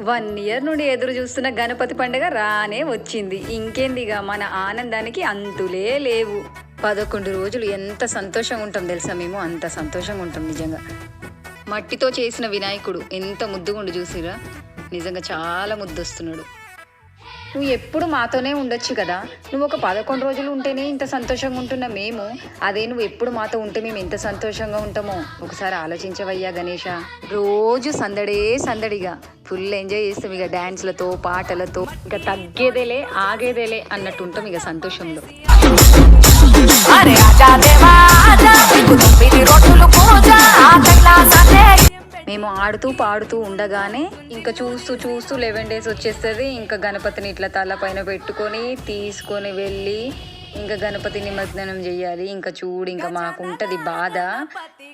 One year నుండి ఎదురు చూస్తున్న గణపతి పండుగ రానే వచ్చింది. ఇంకేందిగా మన ఆనందానికి అంతులే లేవు. పదకొండు రోజులు ఎంత సంతోషంగా ఉంటాం తెలుసా మేము? అంత సంతోషంగా ఉంటాం నిజంగా. మట్టితో చేసిన వినాయకుడు ఎంత ముద్దుగుండు చూసిరా నిజంగా చాలా ముద్దు వస్తున్నాడు నువ్వు ఎప్పుడు మాతోనే ఉండొచ్చు కదా. నువ్వు ఒక పదకొండు రోజులు ఉంటేనే ఇంత సంతోషంగా ఉంటున్న మేము. అదే నువ్వు ఎప్పుడు మాతో ఉంటే మేము ఎంత సంతోషంగా ఉంటామో. ఒకసారి ఆలోచించవయ్యా గణేష. రోజు సందడే సందడిగా. ఫుల్ ఎంజాయ్ చేస్తాం ఇక డ్యాన్స్లతో పాటలతో. ఇక తగ్గేదేలే ఆగేదేలే అన్నట్టు ఉంటాం ఇక సంతోషంలో. మేము ఆడుతూ పాడుతూ ఉండగానే ఇంకా చూస్తూ చూస్తూ లెవెన్ డేస్ వచ్చేస్తుంది. ఇంకా గణపతిని ఇట్లా తల పైన పెట్టుకొని తీసుకొని వెళ్ళి ఇంకా గణపతి నిమజ్జనం చేయాలి. ఇంకా చూడు ఇంకా మాకు ఉంటుంది బాధ.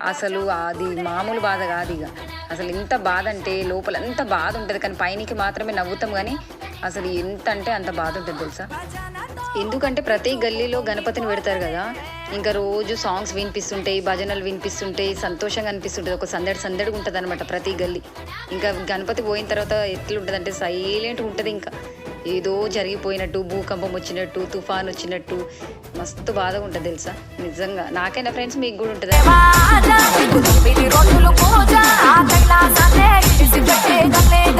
అసలు అది మామూలు బాధ కాదు ఇక. అసలు ఎంత బాధ అంటే లోపల ఎంత బాధ ఉంటుంది. కానీ పైనకి మాత్రమే నవ్వుతాం కానీ అసలు ఎంత అంటే అంత బాధ ఉంటుంది తెలుసా? ఎందుకంటే ప్రతి గల్లీలో గణపతిని పెడతారు కదా. ఇంకా రోజు సాంగ్స్ వినిపిస్తుంటాయి భజనలు వినిపిస్తుంటాయి సంతోషంగా అనిపిస్తుంటుంది. ఒక సందడి సందడిగా ఉంటుంది అనమాట ప్రతి గల్లీ. ఇంకా గణపతి పోయిన తర్వాత ఎట్లుంటుంది అంటే సైలెంట్ ఉంటుంది ఇంకా. ఏదో జరిగిపోయినట్టు భూకంపం వచ్చినట్టు తుఫాన్ వచ్చినట్టు. మస్తు బాధగా ఉంటుంది తెలుసా? నిజంగా. నాకైనా ఫ్రెండ్స్ మీకు కూడా ఉంటుంది?